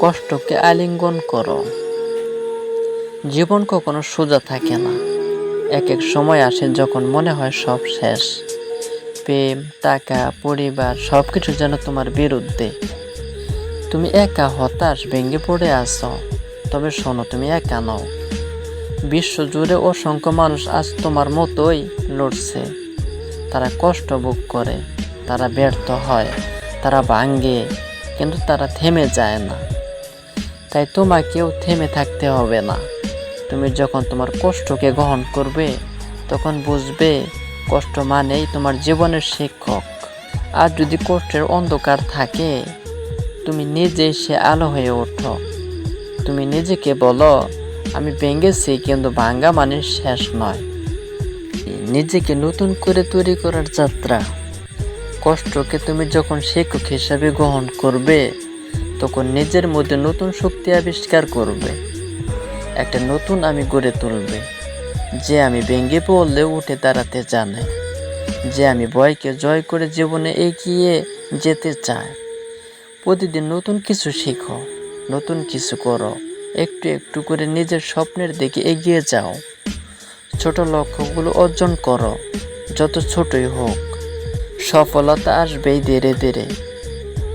কষ্টকে আলিঙ্গন করো। জীবন কখনো সোজা থাকে না। এক এক সময় আসে যখন মনে হয় সব শেষ। প্রেম, টাকা, পরিবার সব কিছু যেন তোমার বিরুদ্ধে। তুমি একা হতাশ, ভেঙে পড়ে আছো। তবে শোনো, তুমি একা নও। বিশ্ব জুড়ে অসংখ্য মানুষ আজ তোমার মতোই লড়ছে। তারা কষ্ট ভোগ করে, তারা ব্যর্থ হয়, তারা ভাঙ্গে কিন্তু তারা থেমে যায় না। তাই তোমাকেও থেমে থাকতে হবে না। তুমি যখন তোমার কষ্টকে গ্রহণ করবে, তখন বুঝবে কষ্ট মানেই তোমার জীবনের শিক্ষক। আর যদি কষ্টের অন্ধকার থাকে, তুমি নিজে সে আলো হয়ে ওঠো। তুমি নিজেকে বলো, আমি ভেঙেছি কিন্তু ভাঙ্গা মানে শেষ নয়। নিজেকে নতুন করে তৈরি করার যাত্রা। কষ্টকে তুমি যখন শিক্ষক হিসাবে গ্রহণ করবে তখন নিজের মধ্যে নতুন শক্তি আবিষ্কার করবে। একটা নতুন আমি গড়ে তুলবে। যে আমি ভেঙে পড়লে উঠে দাঁড়াতে জানে। যে আমি ভয়কে জয় করে জীবনে এগিয়ে যেতে চাই প্রতিদিন নতুন কিছু শেখো, নতুন কিছু করো, একটু একটু করে নিজের স্বপ্নের দিকে এগিয়ে যাও। ছোট লক্ষ্যগুলো অর্জন করো, যত ছোটই হোক। সফলতা আসবেই ধীরে ধীরে।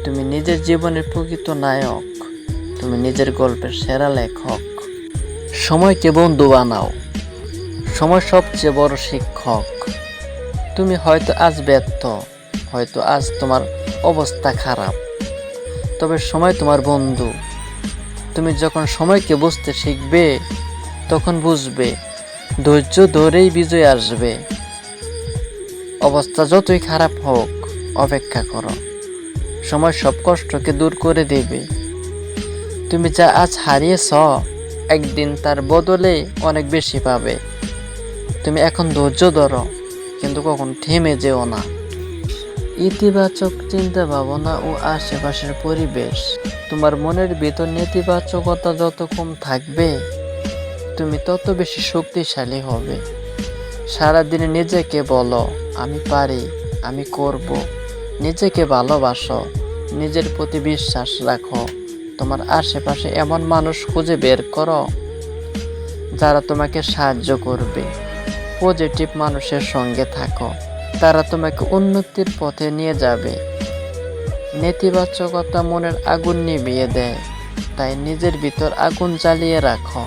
তুমি নিজের জীবনের প্রকৃত নায়ক, তুমি নিজের গল্পের সেরা লেখক। সময়কে বন্ধু বানাও, সময় সবচেয়ে বড় শিক্ষক। তুমি হয়তো আজ ব্যর্থ, হয়তো আজ তোমার অবস্থা খারাপ, তবে সময় তোমার বন্ধু। তুমি যখন সময়কে বুঝতে শিখবে, তখন বুঝবে, ধৈর্য ধরেই বিজয় আসবে। অবস্থা যতই খারাপ হোক, অপেক্ষা করো। সময় সব কষ্টকে দূর করে দেবে। তুমি যা আজ হারিয়েছ, একদিন তার বদলে অনেক বেশি পাবে। তুমি এখন ধৈর্য ধরো, কিন্তু কখন থেমে যেও না। ইতিবাচক চিন্তা ভাবনা ও আশেপাশের পরিবেশ। তোমার মনের ভিতর নেতিবাচকতা যত কম থাকবে, তুমি তত বেশি শক্তিশালী হবে। সারাদিনে নিজেকে বলো, আমি পারি, আমি করব। নিজেকে ভালোবাসো, নিজের প্রতি বিশ্বাস রাখো, তোমার আশেপাশে এমন মানুষ খুঁজে বের করো, যারা তোমাকে সাহায্য করবে। পজিটিভ মানুষের সঙ্গে থাকো, তারা তোমাকে উন্নতির পথে নিয়ে যাবে। নেতিবাচকতা মনের আগুন নিভিয়ে দেয়, তাই নিজের ভিতর আগুন জ্বালিয়ে রাখো।